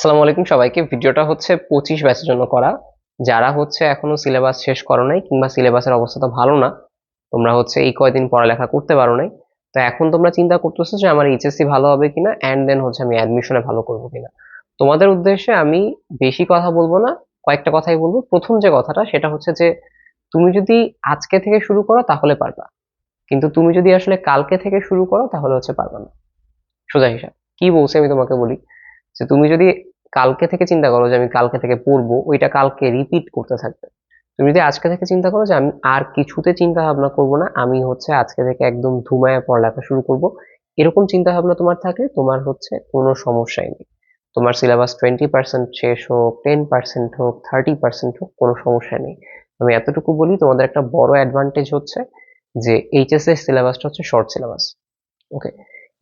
আসসালামু আলাইকুম সবাইকে। ভিডিওটা হচ্ছে পঁচিশ ব্যাচের জন্য করা। যারা হচ্ছে এখনও সিলেবাস শেষ করো নাই কিংবা সিলেবাসের অবস্থা তো ভালো না, তোমরা হচ্ছে এই কয়দিন পড়ালেখা করতে পারো নাই। তো এখন তোমরা চিন্তা করতেছো যে আমার এইচএসসি ভালো হবে কিনা অ্যান্ড দেন হচ্ছে আমি অ্যাডমিশনে ভালো করব কিনা। তোমাদের উদ্দেশ্যে আমি বেশি কথা বলব না, কয়েকটা কথাই বলব। প্রথম যে কথাটা, সেটা হচ্ছে যে তুমি যদি আজকে থেকে শুরু করো, তাহলে পারবা। কিন্তু তুমি যদি আসলে কালকে থেকে শুরু করো, তাহলে হচ্ছে পারবা না। সোজা হিসাব। কি বলছে আমি তোমাকে বলি? যে তুমি যদি কালকে থেকে চিন্তা করো যে আমি কালকে থেকে পড়ব, ওইটা কালকে রিপিট করতে থাকবে। তুমি যদি আজকে থেকে চিন্তা করো যে আমি আর কিছুতে চিন্তা ভাবনা করব না, আমি হচ্ছে আজকে থেকে একদম ধুমায় পড়ালেখা শুরু করব, এরকম চিন্তা ভাবনা তোমার থাকলে তোমার হচ্ছে কোনো সমস্যাই নেই। তোমার সিলেবাস টোয়েন্টি পার্সেন্ট শেষ হোক টেন পার্সেন্ট হোক থার্টি পার্সেন্ট হোক, কোনো সমস্যা নেই। আমি এতটুকু বলি, তোমাদের একটা বড় অ্যাডভান্টেজ হচ্ছে যে এইচএস এর সিলেবাসটা হচ্ছে শর্ট সিলেবাস ওকে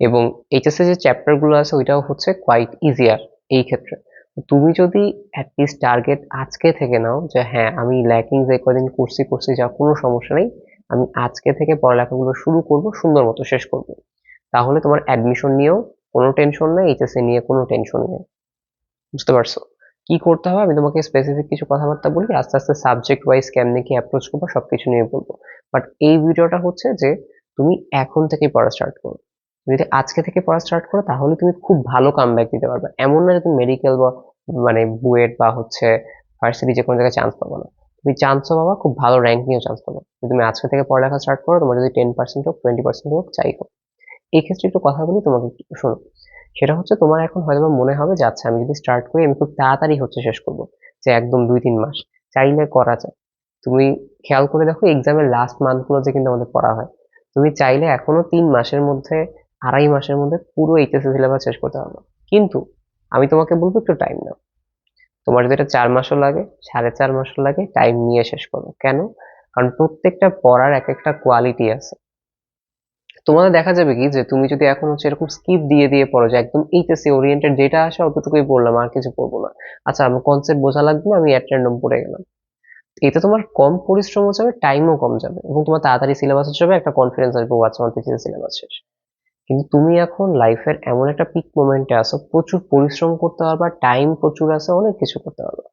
এবং এইচএস এর যে চ্যাপ্টারগুলো আছে, ওইটাও হচ্ছে কোয়াইট ইজিয়ার এই ক্ষেত্রে। তুমি যদি অ্যাটলিস্ট টার্গেট আজকে থেকে নাও যে হ্যাঁ আমি ল্যাকিং যে কদিন করছি করছি, যা কোনো সমস্যা নেই, আমি আজকে থেকে পড়ালেখাগুলো শুরু করব, সুন্দর মতো শেষ করব। তাহলে তোমার অ্যাডমিশন নিয়েও কোনো টেনশন নেই এইচএসসি নিয়ে কোনো টেনশন নেই। বুঝতে পারছ? কি করতে হবে? আমি তোমাকে স্পেসিফিক কিছু কথাবার্তা বলি, আস্তে আস্তে সাবজেক্ট ওয়াইজ কেমনে কি অ্যাপ্রোচ করব, সবকিছু নিয়ে বলব। বাট এই ভিডিওটা হচ্ছে যে, তুমি এখন থেকে পড়া স্টার্ট করো। যদি আজকে থেকে পড়া স্টার্ট করো, তাহলে তুমি খুব ভালো কাম ব্যাক দিতে পারবে। এমন না যে তুমি মেডিকেল বা মানে বুয়েট বা হচ্ছে ভার্সিটি যে কোনো জায়গায় চান্স পাবো না। তুমি চান্সও পাবা, খুব ভালো র্যাঙ্ক নিয়েও চান্স পাবো। যদি তুমি আজকে থেকে পড়ালেখা স্টার্ট করো, তোমার যদি টেন পার্সেন্ট হোক টোয়েন্টি পার্সেন্ট হোক চাই হোক। এই ক্ষেত্রে একটু কথা বলি, তোমাকে শোনো। সেটা হচ্ছে তোমার এখন হয়তো মনে হবে যে আচ্ছা আমি যদি স্টার্ট করি, আমি খুব তাড়াতাড়ি হচ্ছে শেষ করব। যে একদম দুই তিন মাস। চাইলে করা যায়। তুমি খেয়াল করে দেখো এক্সামের লাস্ট মান্থগুলোতে কিন্তু আমাদের পড়া হয়। তুমি চাইলে এখনও তিন মাসের মধ্যে আড়াই মাসের মধ্যে পুরো এইচএসসি সিলেবাস শেষ করতে পারবে। কিন্তু আমি তোমাকে বলব একটু টাইম নাও। তোমার যদি এটা চার মাসও লাগে, সাড়ে চার মাসও লাগে টাইম নিয়ে শেষ করো। কেন? কারণ প্রত্যেকটা পড়ার এক একটা কোয়ালিটি আছে। তোমাদের দেখা যাবে কি যে তুমি যদি এখন হচ্ছে এরকম স্কিপ দিয়ে দিয়ে পড়ো যে একদম এইচএসসি ওরিয়েন্টেড যেটা আসে অতটুকুই পড়লাম, আর কিছু পড়ব না। আচ্ছা আমার কনসেপ্ট বোঝা লাগবে না, আমি অ্যাট র্যান্ডম পড়ে গেলাম। এতে তোমার কম পরিশ্রমও যাবে টাইমও কম যাবে এবং তোমার তাড়াতাড়ি সিলেবাস হচ্ছে একটা কনফিডেন্স আসবে, ও আচ্ছা সিলেবাস শেষ। কিন্তু তুমি এখন লাইফের এমন একটা পিক মোমেন্টে আসো প্রচুর পরিশ্রম করতে পারবা টাইম প্রচুর আছে, অনেক কিছু করতে পারবা।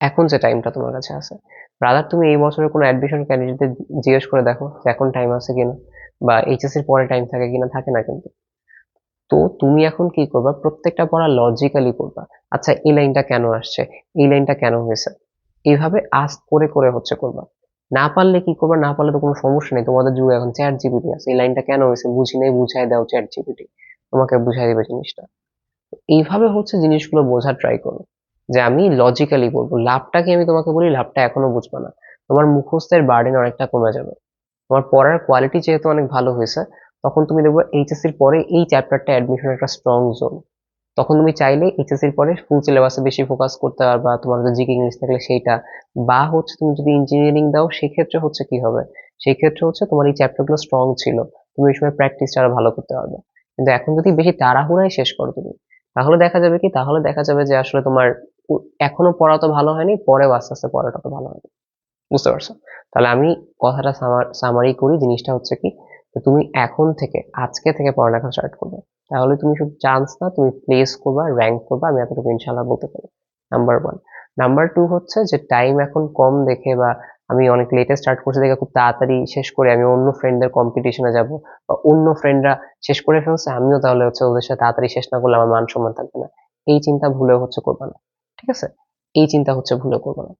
এখন যে টাইমটা তোমার কাছে আছে। রাদার তুমি এই বছরের কোনো অ্যাডমিশন ক্যান্ডিডেটদের জিজ্ঞেস করে দেখো এখন টাইম আছে কিনা, বা এইচএসসির পরে টাইম থাকে কিনা, থাকে না কিন্তু। তো তুমি এখন কি করবা? প্রত্যেকটা পড়া লজিক্যালি করবা। আচ্ছা এই লাইনটা কেন আসছে? এই লাইনটা কেন হয়েছে? এইভাবে আস্ক করে করে হচ্ছে করবা। না পারলে কি করবা? না পারলে তো কোনো সমস্যা নেই। তোমাদের যুগে এখন চ্যাট জিপিটি আছে। এই লাইনটা কেন হয়েছে বুঝি নেই, বুঝাই দাও চ্যাট জিপিটি তোমাকে বুঝাই দেবে জিনিসটা। এইভাবে হচ্ছে জিনিসগুলো বোঝার ট্রাই করো। যে আমি লজিক্যালি বলব, লাভটা কি আমি তোমাকে বলি? লাভটা এখনও বুঝবা না। তোমার মুখস্থের বার্ডেন অনেকটা কমে যাবে। তোমার পড়ার কোয়ালিটি যেহেতু অনেক ভালো হয়েছে, তখন তুমি দেখবে এইচএসসির পরে এই চ্যাপ্টারটা অ্যাডমিশন একটা স্ট্রং জোন তখন তুমি চাইলে এইচএসসির পরে ফুল সিলেবাসে বেশি ফোকাস করতে পারবা, তোমার যদি জিকে ইংলিশ থাকলে সেইটা। বা হচ্ছে তুমি যদি ইঞ্জিনিয়ারিং দাও, সেক্ষেত্রে হচ্ছে কি হবে? সেই ক্ষেত্রে হচ্ছে তোমার এই চ্যাপ্টারগুলো স্ট্রং ছিল। তুমি ওই সময় প্র্যাকটিসটা আরও ভালো করতে পারবে। কিন্তু এখন যদি বেশি তাড়াহুড়ায় শেষ করো তুমি, তাহলে দেখা যাবে কি? তাহলে দেখা যাবে যে আসলে তোমার এখনও পড়া তো ভালো হয়নি, পরেও আস্তে আস্তে পড়াটা তো ভালো হয়নি। বুঝতে পারছ? তাহলে আমি কথাটা সামারি করি। জিনিসটা হচ্ছে কি? তুমি এখন থেকে, আজকে থেকে পড়ালেখা স্টার্ট করবে। তাহলে তুমি শুধু চান্স না, তুমি প্লেস করবা র্যাঙ্ক করবা, আমি এতটুকু ইনশাল্লাহ বলতে পারি। নাম্বার ওয়ান নাম্বার টু হচ্ছে যে টাইম এখন কম দেখে বা আমি অনেক লেটে স্টার্ট করছি দেখে খুব তাড়াতাড়ি শেষ করে আমি অন্য ফ্রেন্ডদের কম্পিটিশনে যাব বা অন্য ফ্রেন্ডরা শেষ করে ফেলছে, আমিও তাহলে হচ্ছে ওদের সাথে তাড়াতাড়ি শেষ না করলে আমার মান সম্মান থাকবে না। এই চিন্তা ভুলেও হচ্ছে করবা না, ঠিক আছে? এই চিন্তা হচ্ছে ভুলে করবা না।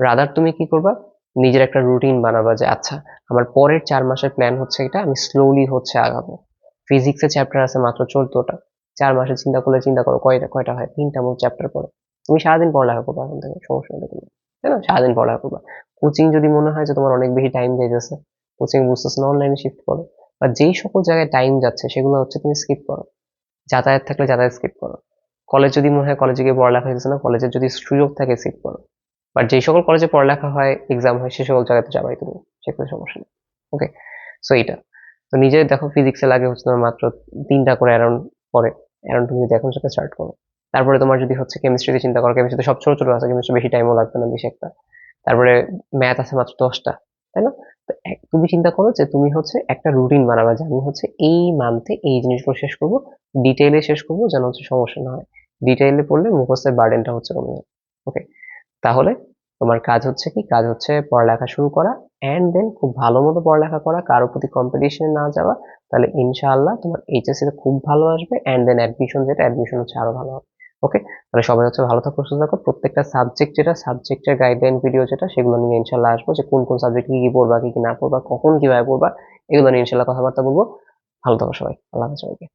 রাদার তুমি কি করবা? নিজের একটা রুটিন বানাবা যে আচ্ছা আমার পরের চার মাসের প্ল্যান হচ্ছে এটা, আমি স্লোলি হচ্ছে আগাবো। ফিজিক্সের চ্যাপ্টার আছে মাত্র চোদ্দটা। চার মাসে চিন্তা করলে চিন্তা করো কয়টা কয়টা হয়? তিনটা মতো চ্যাপ্টার পড়ো। তুমি সারাদিন পড়ালেখা করবে এখন থেকে, সমস্যা নেই কোনো তাই না? সারাদিন পড়ালেখা করবা। কোচিং যদি মনে হয় যে তোমার অনেক বেশি টাইম যাইতেছে কোচিং বুঝতেছে না অনলাইনে শিফট করো। বা যেই সকল জায়গায় টাইম যাচ্ছে, সেগুলো হচ্ছে তুমি স্কিপ করো। যাতায়াত থাকলে যাতায়াত স্কিপ করো। কলেজ যদি মনে হয় কলেজে গিয়ে পড়ালেখা হইতেছে না কলেজের যদি সুযোগ থাকে স্কিপ করো। বাট যেই সকল কলেজে পড়ালেখা হয় এক্সাম হয়, সে সকল জায়গাতে যাবাই তুমি, সেগুলো সমস্যা নেই। ওকে সো এইটা। তো নিজে দেখো ফিজিক্সে লাগে হচ্ছে তোমার মাত্র তিনটা করে অ্যারাউন্ড পরে অ্যারাউন্ড তুমি যদি এখন সেটা স্টার্ট করো। তারপরে তোমার যদি হচ্ছে কেমিস্ট্রিতে চিন্তা করো কেমিস্ট্রিতে সব ছোট ছোট আছে কেমিস্ট্রি বেশি টাইমও লাগবে না বেশি একটা। তারপরে ম্যাথ আছে মাত্র দশটা, তাই না? তো তুমি চিন্তা করো যে তুমি হচ্ছে একটা রুটিন বানাবা যে আমি হচ্ছে এই মান্থে এই জিনিসগুলো শেষ করব ডিটেইলে শেষ করব যেন হচ্ছে সমস্যা না হয়। ডিটেইলে পড়লে মুখস্থের বার্ডেনটা হচ্ছে কমে যাবে। ওকে তাহলে তোমার কাজ হচ্ছে কি? কাজ হচ্ছে পড়ালেখা শুরু করা অ্যান্ড দেন খুব ভালো মতো পড়ালেখা করা। কারোর প্রতি কম্পিটিশনে না যাওয়া, তাহলে ইনশাআল্লাহ তোমার এইচএসসি তে খুব ভালো আসবে অ্যান্ড দেন অ্যাডমিশন যেটা অ্যাডমিশন হচ্ছে আরও ভালো হবে। ওকে তাহলে সবাই হচ্ছে ভালো থাকো, সুস্থ থাকো। প্রত্যেকটা সাবজেক্ট যেটা সাবজেক্টের গাইডলাইন ভিডিও যেটা, সেগুলো নিয়ে ইনশাল্লাহ আসব যে কোন কোন সাবজেক্ট কি কি পড়বা, কি কি না পড়বা, কখন, কীভাবে পড়বা, এগুলো নিয়ে ইনশাল্লাহ কথাবার্তা বলব। ভালো থাকো সবাই। আল্লাহ সবাইকে।